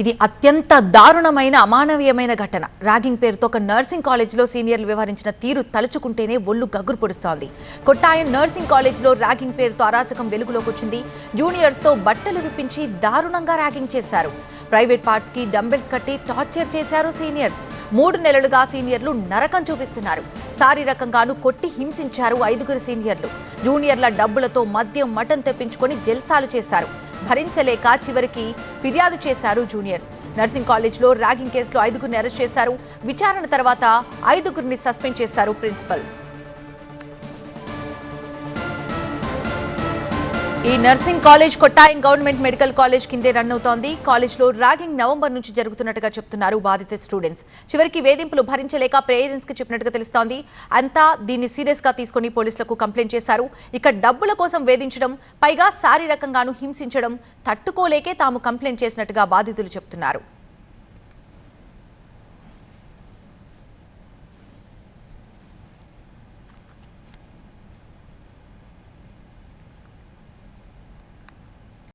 ఇది అత్యంత దారుణమైన అమానవీయమైన ఘటన. ర్యాగింగ్ పేరుతో ఒక నర్సింగ్ కాలేజీలో సీనియర్లు వ్యవహరించిన తీరు తలుచుకుంటేనే ఒళ్ళు గగ్గురు పొడుస్తోంది. కొట్టాయం నర్సింగ్ కాలేజీలో ర్యాగింగ్ పేరుతో అరాచకం వెలుగులోకి వచ్చింది. జూనియర్స్తో బట్టలు విప్పించి దారుణంగా ర్యాగింగ్ చేశారు. ప్రైవేట్ పార్ట్స్కి డంబెల్స్ కట్టి టార్చర్ చేశారు సీనియర్స్. మూడు నెలలుగా సీనియర్లు నరకం చూపిస్తున్నారు. శారీరకంగాను కొట్టి హింసించారు ఐదుగురు సీనియర్లు. జూనియర్ల డబ్బులతో మద్యం మటన్ తెప్పించుకొని జల్సాలు చేశారు. భరించలేక చివరికి ఫిర్యాదు చేశారు జూనియర్స్. నర్సింగ్ కాలేజ్లో ర్యాగింగ్ కేసులో ఐదుగురిని అరెస్ట్ చేశారు. విచారణ తర్వాత ఐదుగురిని సస్పెండ్ చేశారు ప్రిన్సిపల్. ఈ nursing college Kottayam government medical college కిందే రన్ అవుతోంది. కాలేజ్లో ర్యాగింగ్ నవంబర్ నుంచి జరుగుతున్నట్టుగా చెప్తున్నారు బాధిత స్టూడెంట్స్. చివరికి వేధింపులు భరించలేక పేరెంట్స్కి చెప్పినట్టుగా తెలుస్తోంది. అంతా దీన్ని సీరియస్గా తీసుకుని పోలీసులకు కంప్లైంట్ చేశారు. ఇక డబ్బుల కోసం వేధించడం పైగా శారీరకంగాను హింసించడం తట్టుకోలేకే తాము కంప్లైంట్ చేసినట్టుగా బాధితులు చెప్తున్నారు.